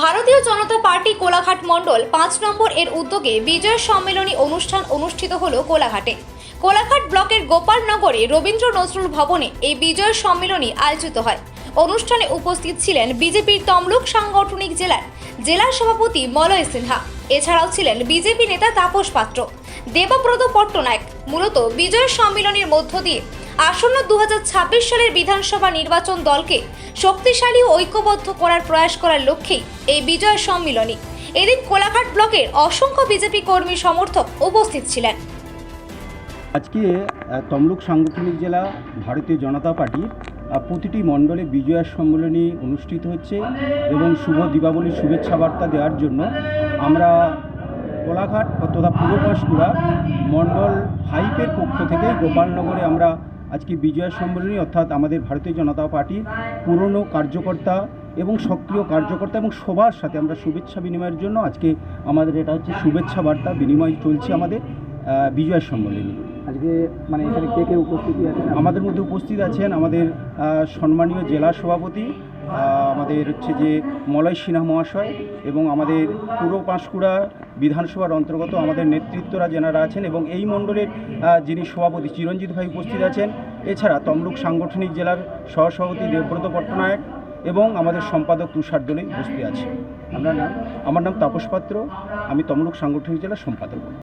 ভারতীয় জনতা পার্টি কোলাঘাট মণ্ডল পাঁচ নম্বর এর উদ্যোগে বিজয় সম্মেলনী অনুষ্ঠান অনুষ্ঠিত হলো কোলাঘাটে। কোলাঘাট ব্লকের গোপালনগরে রবীন্দ্র নজরুল ভবনে এই বিজয় সম্মেলনী আয়োজিত হয়। অনুষ্ঠানে উপস্থিত ছিলেন বিজেপির তমলুক সাংগঠনিক জেলার জেলা সভাপতি মলয় সিনহা। এছাড়াও ছিলেন বিজেপি নেতা তাপস পাত্র। দেবব্রত পট্টনায়ক, মূলত বিজয় সম্মেলনের মধ্য দিয়ে আসন্ন দু হাজার ছাব্বিশ সালের বিধানসভা নির্বাচন দলকে শক্তিশালী ও ঐক্যবদ্ধ করার প্রয়াস করার লক্ষ্যেই এই বিজয় সম্মেলনী। এদিন কোলাঘাট ব্লকের অসংখ্য বিজেপি কর্মী সমর্থক উপস্থিত ছিলেন। আজকে তমলুক সাংগঠনিক জেলা ভারতীয় জনতা পার্টির প্রতিটি মণ্ডলে বিজয়া সম্মেলনী অনুষ্ঠিত হচ্ছে এবং শুভ দীপাবলির শুভেচ্ছা বার্তা দেওয়ার জন্য আমরা কোলাঘাট তথা পূর্ব পাঁশকুড়া মণ্ডল ফাইভের পক্ষ থেকে গোপালনগরে আমরা আজকে বিজয়া সম্মেলনী অর্থাৎ আমাদের ভারতীয় জনতা পার্টির পুরনো কার্যকর্তা এবং সক্রিয় কার্যকর্তা এবং সবার সাথে আমরা শুভেচ্ছা বিনিময়ের জন্য আজকে আমাদের এটা হচ্ছে শুভেচ্ছা বার্তা বিনিময় চলছে আমাদের বিজয় সম্মেলনী। আজকে মানে এখানে কে কে উপস্থিতি আছে আমাদের মধ্যে উপস্থিত আছেন আমাদের সম্মানীয় জেলা সভাপতি আমাদের হচ্ছে যে মলয় সিনহা মহাশয় এবং আমাদের পূর্ব পাঁশকুড়া বিধানসভার অন্তর্গত আমাদের নেতৃত্বরা যেনারা আছেন এবং এই মণ্ডলের যিনি সভাপতি চিরঞ্জিত ভাই উপস্থিত আছেন, এছাড়া তমলুক সাংগঠনিক জেলার সহসভাপতি দেবব্রত পট্টনায়ক এবং আমাদের সম্পাদক তুষার দোলে উপস্থিত আছে আপনার নাম? আমার নাম তাপস পাত্র। আমি তমলুক সাংগঠনিক জেলার সম্পাদক।